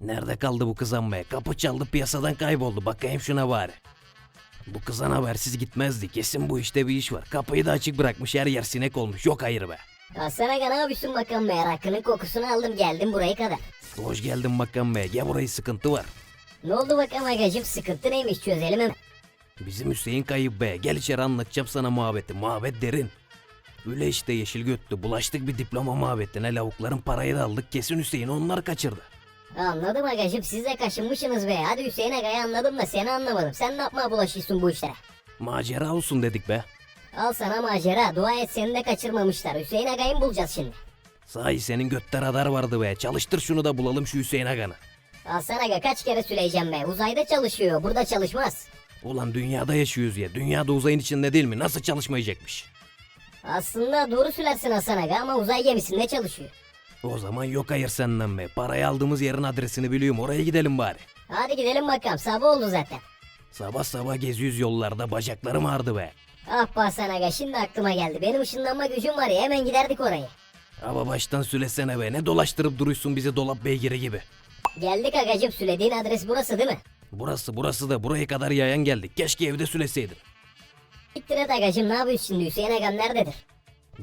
Nerede kaldı bu kızan be? Kapı çaldı piyasadan kayboldu. Bakayım şuna bari. Bu kızan habersiz gitmezdi. Kesin bu işte bir iş var. Kapıyı da açık bırakmış. Her yer sinek olmuş. Yok hayır be. Hasan Aga ne yapıyorsun bakalım merakının kokusunu aldım geldim buraya kadar. Hoş geldin bakalım be. Gel burayı sıkıntı var. Ne oldu bakalım Agacım sıkıntı neymiş çözelim hemen. Bizim Hüseyin kayıp be. Gel içeri anlatacağım sana muhabbeti. Muhabbet derin. Öyle işte yeşil götlü. Bulaştık bir diploma muhabbetine. Lavukların parayı da aldık. Kesin Hüseyin onlar kaçırdı. Anladım Agacım siz de kaşınmışsınız be. Hadi Hüseyin Aga'yı anladım da seni anlamadım. Sen ne yapmaya bulaşıyorsun bu işlere? Macera olsun dedik be. Al sana macera dua et seni de kaçırmamışlar. Hüseyin Aga'yı mı bulacağız şimdi? Sahi senin götte radar vardı be. Çalıştır şunu da bulalım şu Hüseyin Agan'ı. Hasan Aga kaç kere söyleyeceğim be. Uzayda çalışıyor burada çalışmaz. Ulan dünyada yaşıyoruz ya. Dünyada uzayın içinde değil mi? Nasıl çalışmayacakmış? Aslında doğru söylersin Hasan Aga ama uzay gemisinde çalışıyor. O zaman yok hayır senden be. Parayı aldığımız yerin adresini biliyorum. Oraya gidelim bari. Hadi gidelim bakalım sabah oldu zaten. Sabah sabah geziyoruz yollarda. Bacaklarım ağrıdı be. Ah Hasan Aga şimdi aklıma geldi. Benim ışınlanma gücüm var ya hemen giderdik oraya. Ama baştan söylesene be. Ne dolaştırıp duruyorsun bizi dolap beygiri gibi. Geldik Agacım söylediğin adres burası değil mi? Burası burası da buraya kadar yayan geldik. Keşke evde süleseydin. Siktir et Agacım ne yapıyorsun şimdi Hüseyin Agam nerededir?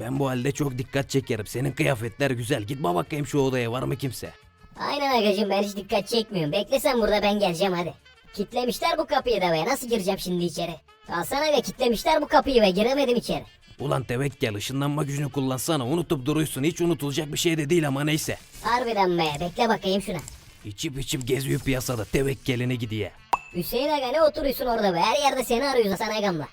Ben bu halde çok dikkat çekerim. Senin kıyafetler güzel. Git bak bakayım şu odaya var mı kimse? Aynen Agacım ben hiç dikkat çekmiyorum. Bekle sen burada ben geleceğim hadi. Kitlemişler bu kapıyı da be nasıl gireceğim şimdi içeri? Alsana ve kitlemişler bu kapıyı ve giremedim içeri. Ulan tevekkül ışınlanma gücünü kullansana. Unutup duruyorsun. Hiç unutulacak bir şey de değil ama neyse. Harbiden be bekle bakayım şuna. İçip içip geziyor piyasada. Tevekkeline gidiyor. Hüseyin Aga ne oturuyorsun orada be her yerde seni arıyoruz Hasan Agam'la.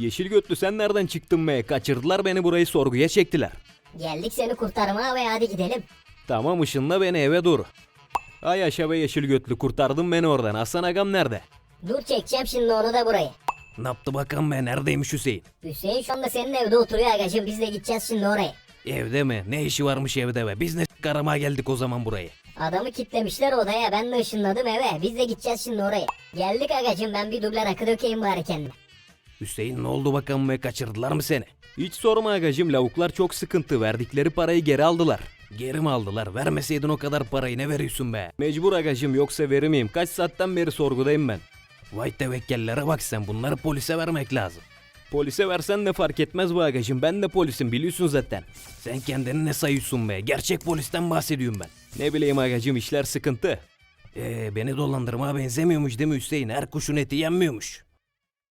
Yeşil götlü sen nereden çıktın be? Kaçırdılar beni burayı sorguya çektiler. Geldik seni kurtarmaya ve hadi gidelim. Tamam ışınla beni eve dur. Ay aşağı be yeşil götlü kurtardın beni oradan. Hasan agam nerede? Dur çekeceğim şimdi onu da burayı. Ne yaptı bakalım be neredeymiş Hüseyin? Hüseyin şu anda senin evde oturuyor Agacım biz de gideceğiz şimdi oraya. Evde mi? Ne işi varmış evde be? Biz ne aramaya geldik o zaman burayı? Adamı kitlemişler odaya ben de ışınladım eve biz de gideceğiz şimdi oraya. Geldik Agacım ben bir duble rakı dökeyim bari kendime. Hüseyin ne oldu bakalım be? Kaçırdılar mı seni? Hiç sorma agacım lavuklar çok sıkıntı. Verdikleri parayı geri aldılar. Geri mi aldılar? Vermeseydin o kadar parayı ne veriyorsun be? Mecbur agacım yoksa verir Kaç saatten beri sorgudayım ben. Vay tevekkellere bak sen bunları polise vermek lazım. Polise versen de fark etmez bu agacım. Ben de polisim biliyorsun zaten. Sen kendini ne sayıyorsun be? Gerçek polisten bahsediyorum ben. Ne bileyim agacım işler sıkıntı. Ee, beni dolandırmaya benzemiyormuş değil mi Hüseyin? Her kuşun eti yenmiyormuş.